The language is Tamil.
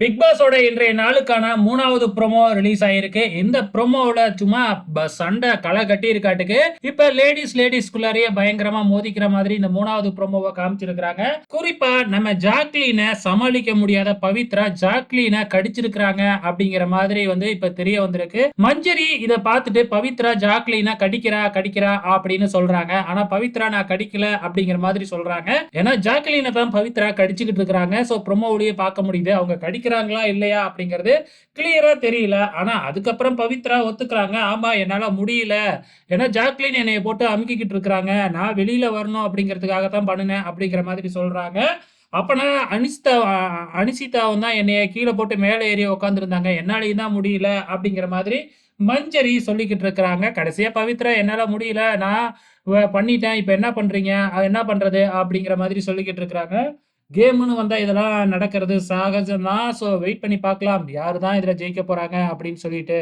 பிக் பாஸோட இன்றைய நாளுக்கான மூணாவது ப்ரோமோ ரிலீஸ் ஆயிருக்கு. இந்த ப்ரோமோவில் சும்மா சண்டை களை கட்டி இருக்காட்டுக்கு இப்ப லேடிஸ் லேடிஸ்குள்ளாரியே பயங்கரமா மோதிக்கிற மாதிரி இந்த மூணாவது ப்ரோமோவை காமிச்சிருக்கிறாங்க. குறிப்பா நம்ம ஜாக்லீனை சமாளிக்க முடியாத பவித்ரா ஜாக்லீனை கடிச்சிருக்கிறாங்க அப்படிங்கிற மாதிரி வந்து இப்ப தெரிய வந்திருக்கு. மஞ்சரி இதை பார்த்துட்டு பவித்ரா ஜாக்லீனை கடிக்கிறா கடிக்கிறா அப்படின்னு சொல்றாங்க. ஆனா பவித்ரா நான் கடிக்கல அப்படிங்கிற மாதிரி சொல்றாங்க. ஏன்னா ஜாக்லீனை தான் பவித்ரா கடிச்சுக்கிட்டு இருக்காங்க ஸோ ப்ரோமோவிலேயே பார்க்க முடியுது. அவங்க ஒத்துக்கிறாங்களா இல்லையா அப்படிங்கிறது கிளியரா தெரியல. ஆனா அதுக்கப்புறம் பவித்ரா ஒத்துக்கிறாங்க. ஆமா என்னால முடியல. ஏன்னா ஜாக்லின் என்னைய போட்டு அமுக்கிக்கிட்டு இருக்கிறாங்க. நான் வெளியில வரணும் அப்படிங்கிறதுக்காக தான் பண்ணினேன் அப்படிங்கிற மாதிரி சொல்றாங்க. அப்பனா அனிஸ்தா அ- அனிசிதாவும் தான் என்னைய கீழே போட்டு மேலே ஏறி உட்காந்துருந்தாங்க என்னாலையும் தான் முடியல அப்படிங்கிற மாதிரி மஞ்சரி சொல்லிக்கிட்டு இருக்கிறாங்க. கடைசியா பவித்ரா என்னால முடியல. நான் பண்ணிட்டேன். இப்போ என்ன பண்றீங்க? என்ன பண்றது? அப்படிங்கிற மாதிரி சொல்லிக்கிட்டு இருக்கிறாங்க. கேம்னு வந்தால் இதெல்லாம் நடக்கிறது சகஜம் தான் ஸோ வெயிட் பண்ணி பார்க்கலாம். யார் தான் இதில் ஜெயிக்க போகிறாங்க அப்படின்னு சொல்லிட்டு.